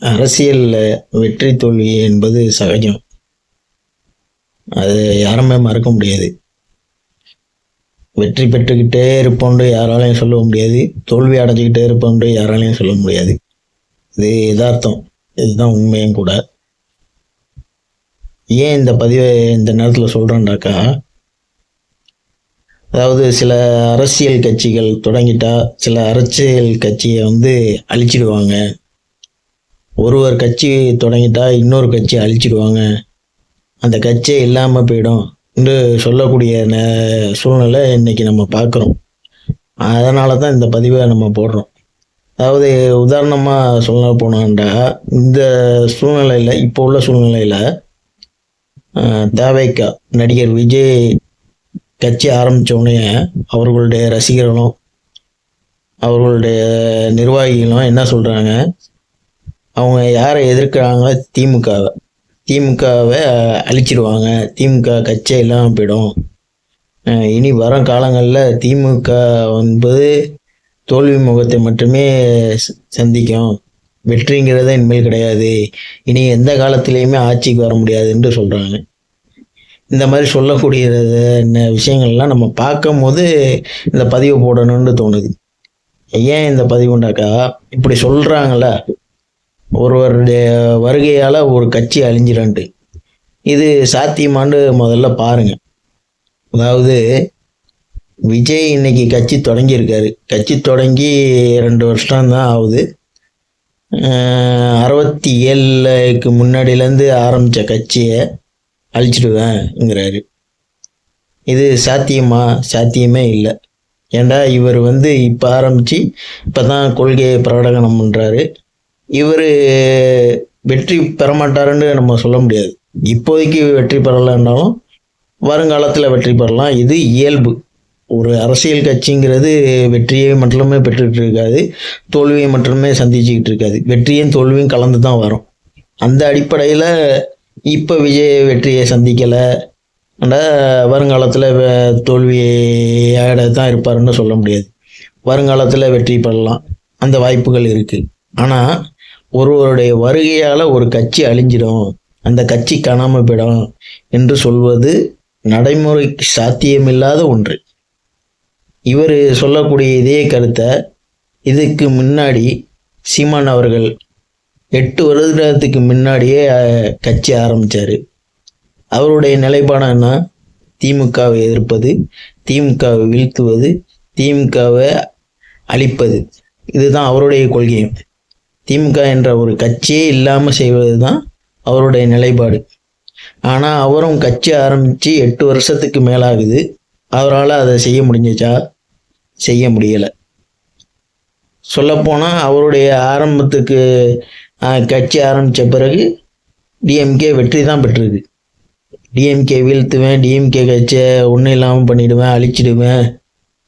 அரசியலில் வெற்றி தோல்வி என்பது சகஜம். அது யாருமே மறக்க முடியாது. வெற்றி பெற்றுக்கிட்டே இருப்போம்னு யாராலையும் சொல்ல முடியாது. தோல்வி அடைஞ்சிக்கிட்டே இருப்போம்னு யாராலையும் சொல்ல முடியாது. இது யதார்த்தம். இதுதான் உண்மையும் கூட. ஏன் இந்த பதிவை இந்த நேரத்தில் சொல்கிறேன்டாக்கா அதாவது சில அரசியல் கட்சிகள் தொடங்கிட்டா சில அரசியல் கட்சியை வந்து அழிச்சிடுவாங்க. ஒருவர் கட்சி தொடங்கிட்டா இன்னொரு கட்சி அழிச்சிடுவாங்க. அந்த கட்சியே இல்லாமல் போயிடும் என்று சொல்லக்கூடிய ந சூழ்நிலை இன்றைக்கி நம்ம பார்க்குறோம். அதனால தான் இந்த பதிவை நம்ம போடுறோம். அதாவது உதாரணமாக சொல்ல போனான்டா இந்த சூழ்நிலையில் இப்போ உள்ள சூழ்நிலையில் தேவைக்கா நடிகர் விஜய் கட்சி ஆரம்பித்தோடனே அவர்களுடைய ரசிகர்களும் அவர்களுடைய நிர்வாகிகளும் என்ன சொல்கிறாங்க அவங்க யாரை எதிர்க்கிறாங்க திமுகவை திமுகவை அழிச்சிடுவாங்க திமுக கட்சி இல்லாமல் போயிடும். இனி வரும் காலங்களில் திமுக என்பது தோல்வி முகத்தை மட்டுமே சந்திக்கும். வெற்றிங்கிறது இனிமேல் கிடையாது. இனி எந்த காலத்திலையுமே ஆட்சிக்கு வர முடியாது என்று சொல்கிறாங்க இந்த மாதிரி சொல்லக்கூடிய என்ன விஷயங்கள்லாம் நம்ம பார்க்கும் போது இந்த பதிவு போடணும்னு தோணுது. ஏன் இந்த பதிவுண்டாக்கா இப்படி சொல்கிறாங்கள ஒருவருடைய வருகையால் ஒரு கட்சி அழிஞ்சிடன்ட்டு இது சாத்தியமான்னு முதல்ல பாருங்க. அதாவது விஜய் இன்னைக்கு கட்சி தொடங்கியிருக்காரு. கட்சி தொடங்கி ரெண்டு வருஷம் தான் ஆகுது. அறுபத்தி ஏழுக்கு முன்னாடியிலேருந்து ஆரம்பித்த கட்சியை அழிச்சிடுவேங்கிறாரு. இது சாத்தியமா? சாத்தியமே இல்லை. ஏண்டா இவர் வந்து இப்போ ஆரம்பித்து இப்போ தான் கொள்கையை பிரகடனம் பண்ணுறாரு இவர் வெற்றி பெற மாட்டாருன்னு நம்ம சொல்ல முடியாது. இப்போதைக்கு வெற்றி பெறலைன்னாலும் வருங்காலத்தில் வெற்றி பெறலாம். இது இயல்பு. ஒரு அரசியல் கட்சிங்கிறது வெற்றியை மட்டுமே பெற்றுட்டு இருக்காது தோல்வியை மட்டுமே சந்திச்சுக்கிட்டு இருக்காது வெற்றியும் தோல்வியும் கலந்து தான் வரும். அந்த அடிப்படையில் இப்போ விஜய் வெற்றியை சந்திக்கலை. வருங்காலத்தில் தோல்வியோட தான் இருப்பாருன்னு சொல்ல முடியாது. வருங்காலத்தில் வெற்றி பெறலாம். அந்த வாய்ப்புகள் இருக்குது ஆனால் ஒருவருடைய வருகையால் ஒரு கட்சி அழிஞ்சிடும். அந்த கட்சி காணாமல் போயிடும் என்று சொல்வது நடைமுறைக்கு சாத்தியமில்லாத ஒன்று. இவர் சொல்லக்கூடிய இதே கருத்தை இதுக்கு முன்னாடி சீமான் அவர்கள் எட்டு வருடத்துக்கு முன்னாடியே கட்சி ஆரம்பித்தார் அவருடைய நிலைப்பாடு திமுகவை எதிர்ப்பது திமுகவை வீழ்த்துவது திமுகவை அழிப்பது. இதுதான் அவருடைய கொள்கையும் திமுக என்ற ஒரு கட்சியே இல்லாமல் செய்வது தான் அவருடைய நிலைப்பாடு. ஆனால் அவரும் கட்சி ஆரம்பித்து எட்டு வருஷத்துக்கு மேலாகுது. அவரால் அதை செய்ய முடிஞ்சச்சா செய்ய முடியலை. சொல்லப்போனால் அவருடைய ஆரம்பத்துக்கு கட்சி ஆரம்பித்த பிறகு டிஎம்கே வெற்றி தான் பெற்றிருக்கு. டிஎம்கே வீழ்த்துவேன் டிஎம்கே கட்சியை ஒன்றும் இல்லாமல் பண்ணிடுவேன் அழிச்சிடுவேன்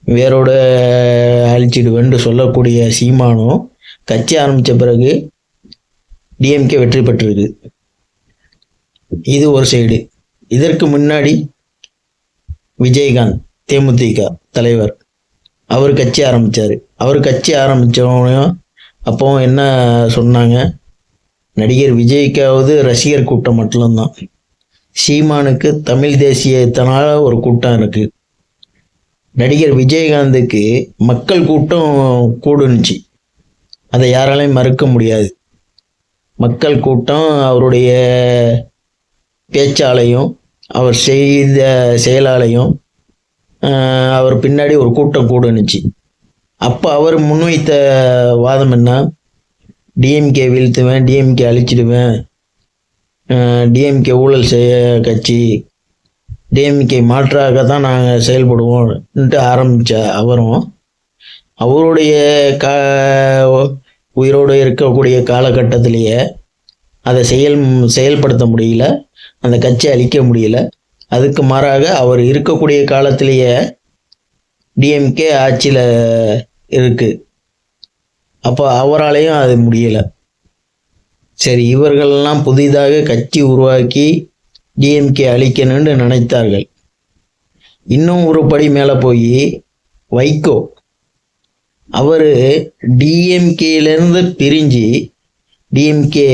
வேரோட அழிச்சிடுவேன்ட்டு சொல்லக்கூடிய சீமானும் கட்சி ஆரம்பித்த பிறகு டிஎம்கே வெற்றி பெற்றிருக்கு. இது ஒரு சைடு. இதற்கு முன்னாடி விஜயகாந்த் தேமுதிக தலைவர் அவர் கட்சி ஆரம்பித்தார் அவர் கட்சி ஆரம்பித்தவனையும் அப்போ என்ன சொன்னாங்க? நடிகர் விஜய்க்காவது ரசிகர் கூட்டம் மட்டும்தான். சீமானுக்கு தமிழ் தேசியத்தினால ஒரு கூட்டம் இருக்குது நடிகர் விஜயகாந்துக்கு மக்கள் கூட்டம் கூடுனுச்சு. அதை யாராலையும் மறுக்க முடியாது. மக்கள் கூட்டம் அவருடைய பேச்சாலையும் அவர் செய்த செயலாலையும் அவர் பின்னாடி ஒரு கூட்டம் கூடுனுச்சு. அப்போ அவர் முன்வைத்த வாதம் என்ன? டிஎம்கே வீழ்த்துவேன் டிஎம்கே அழிச்சிடுவேன் டிஎம்கே ஊழல் செய்ய கட்சி டிஎம்கே மாற்றாக தான் நாங்கள் செயல்படுவோம்ன்ட்டு ஆரம்பித்த அவரும் அவருடைய கா உயிரோடு இருக்கக்கூடிய காலகட்டத்திலேயே அதை செயல் செயல்படுத்த முடியல அந்த கட்சி அழிக்க முடியல. அதுக்கு மாறாக அவர் இருக்கக்கூடிய காலத்திலேயே டிஎம்கே ஆட்சியில் இருக்கு. அப்போ அவராலையும் அது முடியலை. சரி இவர்கள்லாம் புதிதாக கட்சி உருவாக்கி டிஎம்கே அழிக்கணும்னு நினைத்தார்கள். இன்னும் ஒரு படி மேலே போய் வைகோ அவர் டிஎம்கேலேருந்து பிரிஞ்சு டிஎம்கே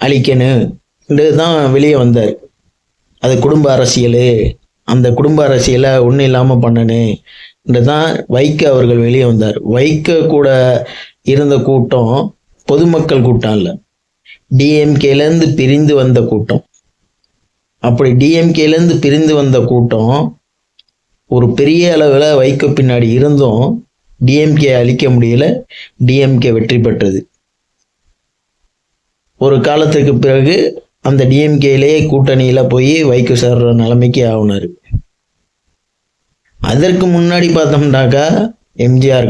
அழிக்கணும் தான் வெளியே வந்தார். அது குடும்ப அரசியல் அந்த குடும்ப அரசியலை ஒன்றும் இல்லாமல் பண்ணணுன்றது தான் வைக்க அவர்கள் வெளியே வந்தார். வைக்க கூட இருந்த கூட்டம் பொதுமக்கள் கூட்டம் இல்லை. டிஎம்கேலேருந்து பிரிந்து வந்த கூட்டம். அப்படி டிஎம்கேலேருந்து பிரிந்து வந்த கூட்டம் ஒரு பெரிய அளவில் வைக்க பின்னாடி இருந்தும் டிஎம்கே அழிக்க முடியல டிஎம்கே வெற்றி பெற்றது. ஒரு காலத்துக்கு பிறகு அந்த டிஎம்கேலேயே கூட்டணியில் போய் வைக்கு சேர்ற நிலைமைக்கு ஆகுனார் அதற்கு முன்னாடி பார்த்தோம்னாக்கா எம்ஜிஆர்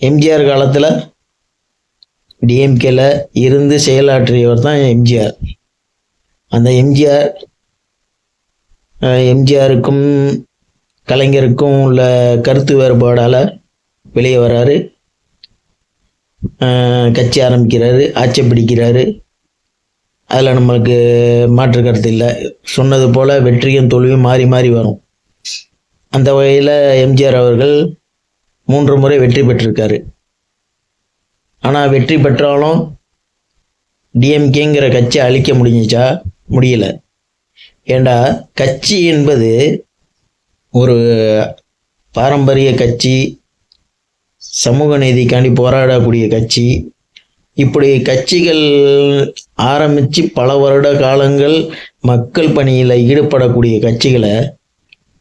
எம்ஜிஆர் காலத்தில் டிஎம்கேல இருந்து செயலாற்றியவர் தான் எம்ஜிஆர் அந்த எம்ஜிஆர் எம்ஜிஆருக்கும் கலைஞருக்கும் உள்ள கருத்து வேறுபாடால் வெளியே வராரு. கட்சி ஆரம்பிக்கிறாரு ஆட்சி பிடிக்கிறாரு. அதில் நம்மளுக்கு மாற்று கருத்து இல்லை. சொன்னது போல் வெற்றியும் தோல்வியும் மாறி மாறி வரும். அந்த வகையில் எம்ஜிஆர் அவர்கள் மூன்று முறை வெற்றி பெற்றிருக்காரு. ஆனால் வெற்றி பெற்றாலும் டிஎம்கேங்கிற கட்சி அழிக்க முடிஞ்சுச்சா? முடியல. ஏண்டா கட்சி என்பது ஒரு பாரம்பரிய கட்சி சமூக நீதிக்காண்டி போராடக்கூடிய கட்சி. இப்படி கட்சிகள் ஆரம்பித்து பல வருட காலங்கள் மக்கள் பணியில் ஈடுபடக்கூடிய கட்சிகளை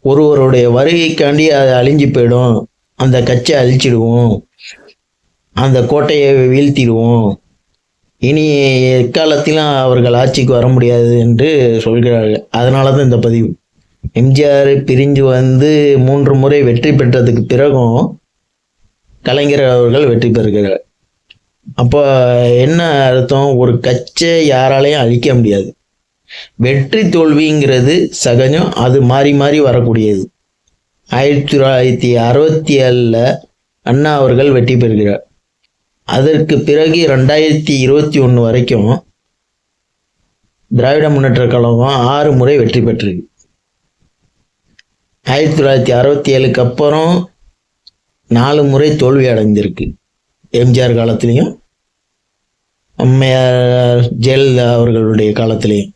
ஒருவருடைய வருகைக்காண்டி அது அழிஞ்சு போயிடும். அந்த கட்சியை அழிச்சிடுவோம். அந்த கோட்டையை வீழ்த்திடுவோம். இனி எக்காலத்திலும் அவர்கள் ஆட்சிக்கு வர முடியாது என்று சொல்கிறார்கள். அதனால தான் இந்த பதிவு. எம்ஜிஆர் பிரிஞ்சு வந்து மூன்று முறை வெற்றி பெற்றதுக்கு பிறகும் கலைஞர் அவர்கள் வெற்றி பெறுகிறார் அப்போ என்ன அர்த்தம்? ஒரு கட்சியை யாராலையும் அழிக்க முடியாது. வெற்றி தோல்விங்கிறது சகஜம் அது மாறி மாறி வரக்கூடியது. ஆயிரத்தி தொள்ளாயிரத்தி அறுபத்தி ஏழில் அண்ணா அவர்கள் வெற்றி பெறுகிறார். அதற்கு பிறகு ரெண்டாயிரத்தி இருபத்தி ஒன்று வரைக்கும் திராவிட முன்னேற்ற கழகம் ஆறு முறை வெற்றி பெற்றிருக்கு. ஆயிரத்தி தொள்ளாயிரத்தி அறுபத்தி ஏழுக்கு அப்புறம் நாலு முறை தோல்வி அடைந்திருக்கு. எம்ஜிஆர் காலத்திலையும் அம்மையார் ஜெயலலிதா அவர்களுடைய காலத்திலையும்.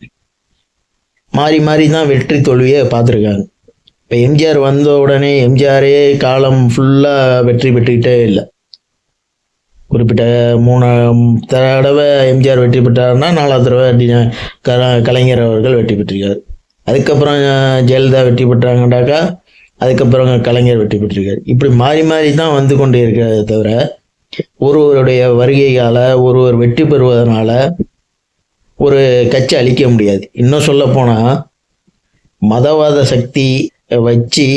மாறி மாறி தான் வெற்றி தோல்வியை பார்த்துருக்காங்க. இப்போ எம்ஜிஆர் வந்த உடனே எம்ஜிஆரே காலம் ஃபுல்லாக வெற்றி பெற்றுக்கிட்டே இல்லை. குறிப்பிட்ட மூணு தடவை எம்ஜிஆர் வெற்றி பெற்றார்னா நாலாவது தடவை க- கலைஞர் அவர்கள் வெற்றி பெற்றிருக்காரு. அதுக்கப்புறம் ஜெயலலிதா வெற்றி பெற்றாங்கடாக்கா அதுக்கப்புறம் கலைஞர் வெற்றி பெற்றிருக்கார். இப்படி மாறி மாறி தான் வந்து கொண்டே இருக்கிறத தவிர ஒருவருடைய வருகையால் ஒருவர் வெற்றி பெறுவதனால ஒரு கட்சி அழிக்க முடியாது. இன்னும் சொல்ல போனால் மதவாத சக்தி வச்சு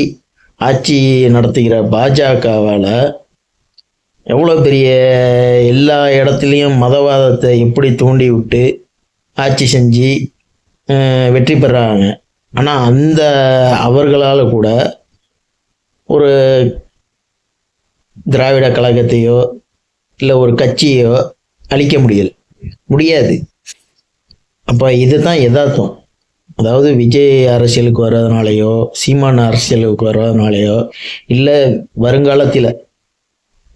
ஆட்சி நடத்துகிற பாஜகவால் எவ்வளோ பெரிய எல்லா இடத்துலையும் மதவாதத்தை எப்படி தூண்டி விட்டு ஆட்சி செஞ்சு வெற்றி பெறாங்க. ஆனால் அந்த அவர்களால் கூட ஒரு திராவிட கழகத்தையோ இல்லை ஒரு கட்சியோ அழிக்க முடியல. முடியாது. அப்போ இதுதான் யதார்த்தம் அதாவது விஜய் அரசியலுக்கு வர்றதுனாலையோ சீமான அரசியலுக்கு வர்றதுனாலையோ இல்லை வருங்காலத்தில்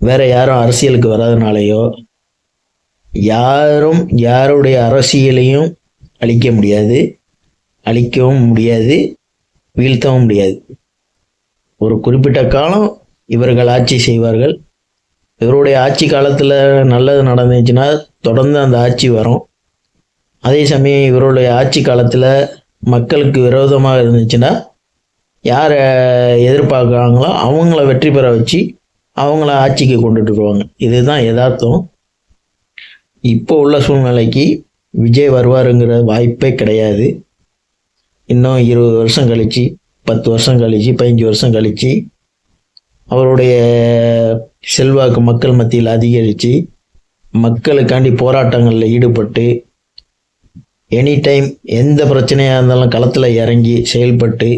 வேற யாரும் அரசியலுக்கு வராதனாலையோ யாரும் யாருடைய அரசியலையும் அழிக்க முடியாது. அழிக்கவும் முடியாது. வீழ்த்தவும் முடியாது. ஒரு குறிப்பிட்ட காலம் இவர்கள் ஆட்சி செய்வார்கள். இவருடைய ஆட்சி காலத்தில் நல்லது நடந்துச்சுன்னா தொடர்ந்து அந்த ஆட்சி வரும். அதே சமயம் இவருடைய ஆட்சி காலத்தில் மக்களுக்கு விரோதமாக இருந்துச்சுன்னா யாரை எதிர்பார்க்குறாங்களோ அவங்கள வெற்றி பெற வச்சு அவங்கள ஆட்சிக்கு கொண்டுட்டு வருவாங்க. இதுதான் யதார்த்தம். இப்போ உள்ள சூழ்நிலைக்கு விஜய் வருவாருங்கிற வாய்ப்பே கிடையாது. இன்னும் இருபது வருஷம் கழிச்சு பத்து வருஷம் கழிச்சு பதினஞ்சு வருஷம் கழிச்சு அவருடைய செல்வாக்கு மக்கள் மத்தியில் அதிகரித்து மக்களுக்காண்டி போராட்டங்களில் ஈடுபட்டு எனி டைம் எந்த பிரச்சனையாக இருந்தாலும் களத்தில் இறங்கி செயல்பட்டு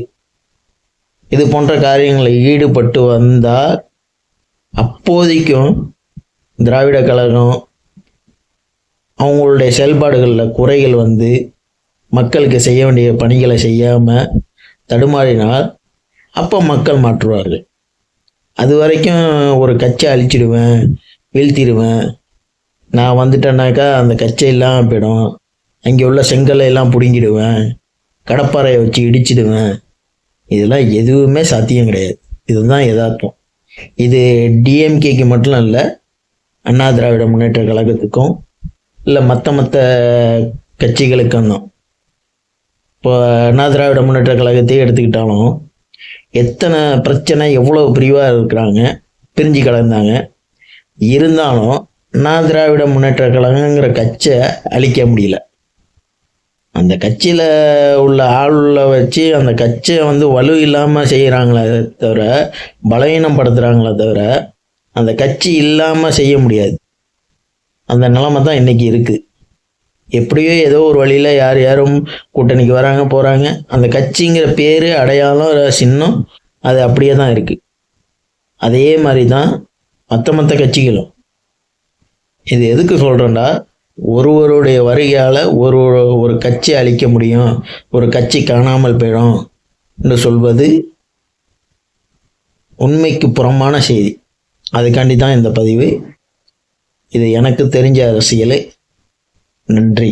இது போன்ற காரியங்களில் ஈடுபட்டு வந்தால் அப்போதைக்கும் திராவிட கழகம் அவங்களுடைய செயல்பாடுகளில் குறைகள் வந்து மக்களுக்கு செய்ய வேண்டிய பணிகளை செய்யாமல் தடுமாறினால் அப்போ மக்கள் மாற்றுவார்கள். அது வரைக்கும் ஒரு கச்சை அழிச்சிடுவேன் வீழ்த்திடுவேன். நான் வந்துட்டேன்னாக்கா அந்த கச்சையெல்லாம் போயிடும். அங்கே உள்ள செங்கலை எல்லாம் பிடுங்கிடுவேன். கடப்பாறையை வச்சு இடிச்சிடுவேன். இதெல்லாம் எதுவுமே சாத்தியம் கிடையாது. இதுதான் யதார்த்தம். இது டிஎம்கேக்கு மட்டும் இல்லை அண்ணா திராவிட முன்னேற்ற கழகத்துக்கும் இல்லை மற்ற மற்ற கட்சிகளுக்கும் தான். இப்போ அண்ணா திராவிட முன்னேற்ற கழகத்தையே எடுத்துக்கிட்டாலும் எத்தனை பிரச்சனை எவ்வளோ பிரிவாக இருக்கிறாங்க பிரிஞ்சு கலந்தாங்க இருந்தாலும் அண்ணா திராவிட முன்னேற்ற கழகங்கிற கட்சியை அழிக்க முடியல. அந்த கட்சியில் உள்ள ஆளுல வச்சு அந்த கட்சியை வந்து வலு இல்லாமல் செய்கிறாங்களே தவிர பலவீனப்படுத்துகிறாங்களே தவிர அந்த கட்சி இல்லாமல் செய்ய முடியாது. அந்த நிலைமை தான் இன்றைக்கி இருக்குது எப்படியோ ஏதோ ஒரு வழியில் யார் யாரும் கூட்டணிக்கு வராங்க போகிறாங்க அந்த கட்சிங்கிற பேர் அடையாளம் சின்னம் அது அப்படியே தான் இருக்குது அதே மாதிரி தான் மற்ற மற்ற கட்சிகளும். இது எதுக்கு சொல்கிறேன்டா ஒருவருடைய வருகையால் ஒரு ஒரு கட்சி அழிக்க முடியும் ஒரு கட்சி காணாமல் போயிடும் என்று சொல்வது உண்மைக்கு புறம்பான செய்தி. அதுக்காண்டி தான் இந்த பதிவு. இது எனக்கு தெரிஞ்ச அரசியலை. நன்றி.